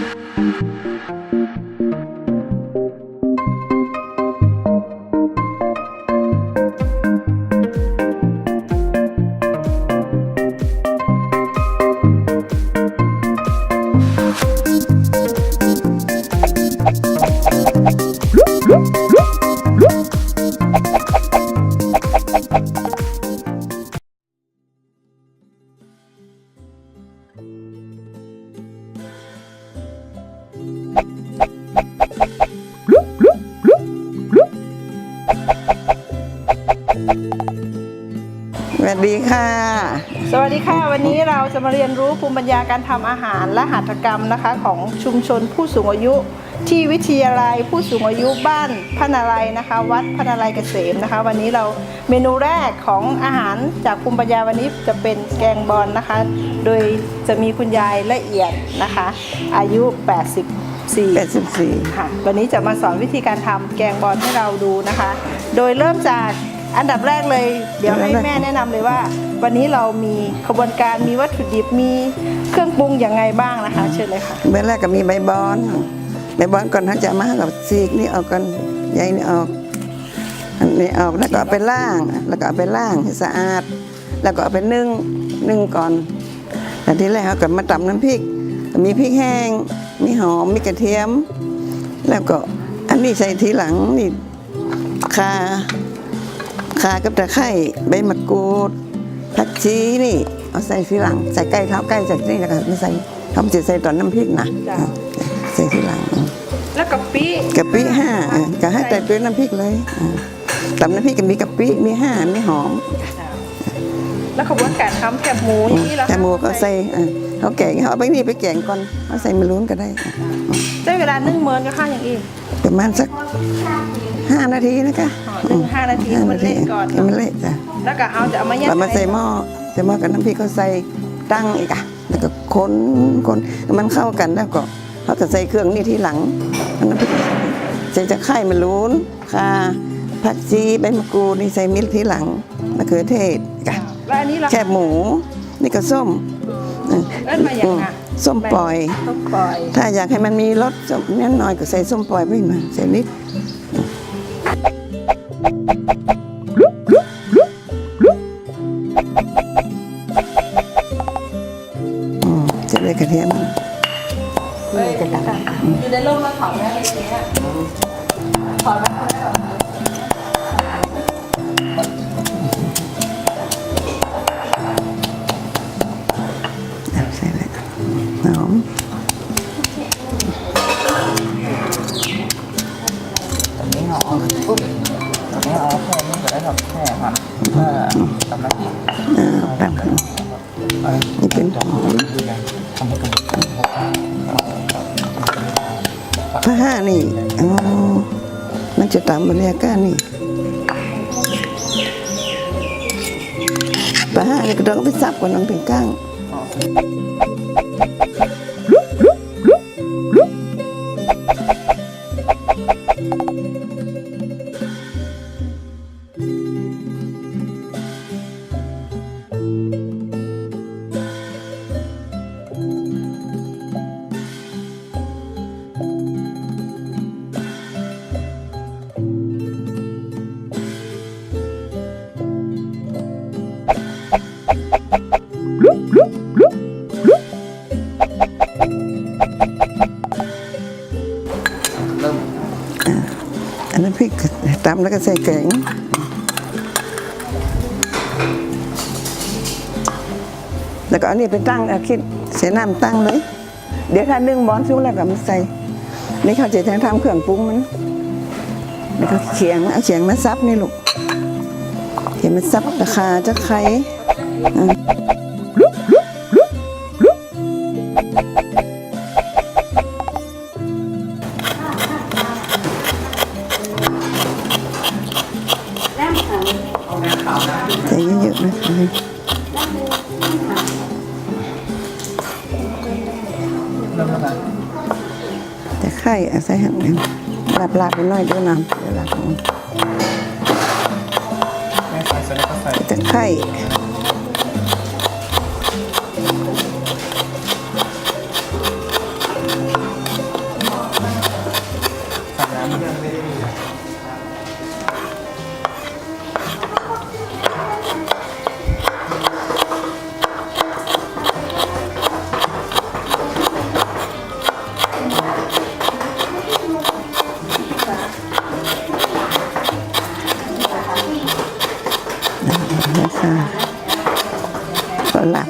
สวั ค่ะ สวัสดีค่ะ วันนี้เราจะมาเรียนรู้ภูมิปัญญาการทำอาหารและหัตถกรรมนะคะ ของชุมชนผู้สูงอายุ ที่วิทยาลัยผู้สูงอายุบ้านพระนาลัยนะคะ วัดพระนาลัยเกษมนะคะ วันนี้เราเมนูแรกของอาหารจากภูมิปัญญาวันนี้จะเป็นแกงบอลนะคะ โดยจะมีคุณยายละเอียดนะคะ อายุ84 84ค่ะ วันนี้จะมาสอนวิธีการทำแกงบอลให้เราดูนะคะ โดยเริ่มจาก อันดับแรกเลย เดี๋ยวให้แม่แนะนำเลยว่า วันนี้เรามีขบวนการมีวัตถุดิบมีเครื่องปรุงอย่างไงบ้างนะคะ เชิญเลยค่ะเมื่องแรกก็มีใบบอนใบบอนก่อนเขานจะมากับซีกนี่ออกกันใยนี่ออกอันนี้ออกแล้วก็เอาไปล่าง แล้วก็เอาไปล่างให้สะอาด แล้วก็เอาไปนึ่งนึ่งก่อนแต่ที่แรกเขาก็มาตำน้ำพริก มีพริกแห้ง มีหอม มีกระเทียม แล้วก็อันนี้ใส่ทีหลังนี่คา คากับตะไคร้ใบมะกรูดผักชีนี่ เอาใส่ทีหลัง ใส่ใกล้เท้าใกล้จากนี่แล้วก็ไม่ใส่เขาจะใส่ตอนน้ำพริกนะจ้ะ ใส่ทีหลังแล้วกะปิกะปิห้าเออก็ให้แต่ตัวน้ำพริกเลยอ่าตำน้ำพริกก็มีกะปิมีห้ามีหอมแล้วขบวนการทำแคบหมูอย่างนี้เหรอคะแต่หมูก็ใส่เออ เขาแกงเขาเอาไปนี่ไปแกงก่อนเขาใส่มะรุนก็ได้ใช้เวลานึ่งเมินก็ค่าอย่างอีกประมาณสักห้านาทีนะคะอ๋อนึ่งห้านาทีให้มันเละก่อนให้มันเละจ้ะแล้วก็เอาจะเอามายัดเรามาใส่หม้อใส่หม้อกับน้ำพริกเขาใส่ตั้งอีกอะแล้วก็คนคนมันเข้ากันแล้วก็เขาจะใส่เครื่องนี่ทีหลังน้ำพริกใส่จะไข่มะรุนค่ะผักชีใบมะกรูดนี่ใส่มิลทีหลังมะเขือเทศค่ะแล้วอันนี้เราแคบหมูนี่ก็ส้ม เอิ้นมาอย่างอะส้มปล่อย ส้มปล่อยถ้าอยากให้มันมีรสส้มนิดหน่อยก็ใส่ส้มปล่อยไปหน่อยใส่นิดอืมจะได้กระเทียมเอ้ยอยู่ในร่มแล้วถอดแม่ไปทีนี้ถอดแม่ พระห้านี่อ๋อมันจะตามบรรยากาศนี่พระห้านี่ก็ต้องไปซับกับนน้องเป็นก้าง อันนั้นพริกตำแล้วก็ใส่แกงแล้วก็อันนี้ไปตั้งเอาคิดเสียน้ำตั้งเลย เดี๋ยวถ้านึ่งบอนซุกแล้วก็มาใส่นี่เขาจะทำเครื่องปรุงมันแล้วก็เขียงเอาเขียงมาซับนี่ลูกเขียงมาซับตะขาจะไข่อ่ ใส่เยอะๆนะคะเริ่มแล้วนะแต่ไข่อะใส่หั่นเลยลาบลาบๆไปหน่อยด้วยน้ำเดี๋ยวลาบของแม่ใส่เสร็จแล้วก็ใส่แต่ไข่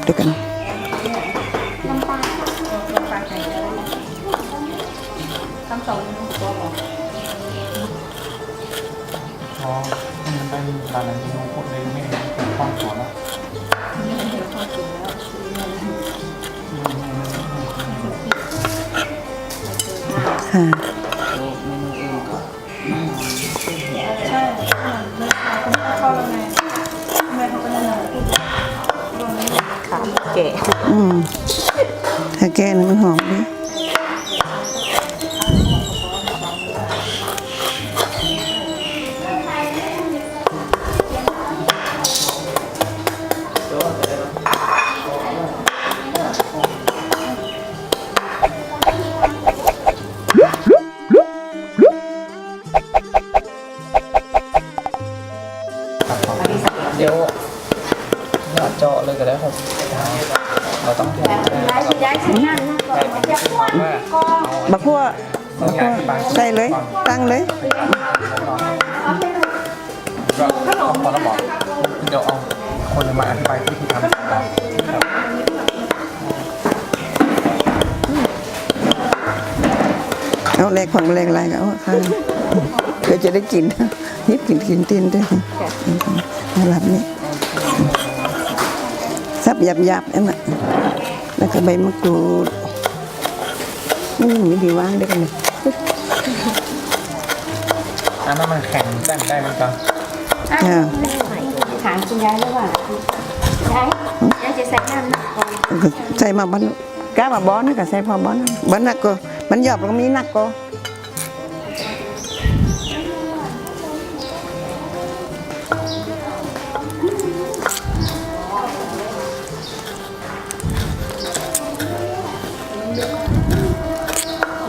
ด้วยกันทำสองเมนูตัวบอกอ๋อมันเป็นร้านนี้พูดเลยไม่เป็นข้องหัวแล้วค่ะ แก่อืมถ้าแกนี่มันหอมดี เจาะเลยก็ได้ครับเราต้องแข่งย้ายที่นั่นนะบักพัวต้องย้ายที่บ้านใส่เลย ตั้งเลยก็ต้องพอเราบอกเดี๋ยวเอาคนมาอธิบายวิธีทำของเราครับเอาแรกผังแรกอะไรก็เอาข้างเพื่อจะได้กินนิดกินกินตินด้วยเอาหลับนี่ ซับหยับๆนั่นน่ะแล้วก็ใบมะกรูดนี่มีดีว่างด้วยกันเลยอันนั้นมันแข็งแจ้งได้ไหมครับจ้าถามคุณยายแล้วว่ายายยายจะใส่น้ำหนักก่อนก็ใส่มาบ้านก้ามาบอนนะก็ใส่พอบอนบ้านนักก็มันหยอบแล้วก็มีนักก็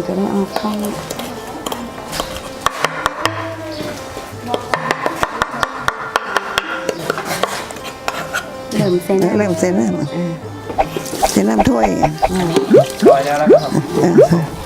ยยายใส่อีกเอาค่ะเออใส่หม้อแกงน่าได้อยู่หจ้ะม้อแกงนี่ค่ะละถึงจะได้เอาเข้าเริ่มเส้นเริ่มเส้นแล้วเส้นน้ำถ้วยลอยแล้วแล้วก็เออ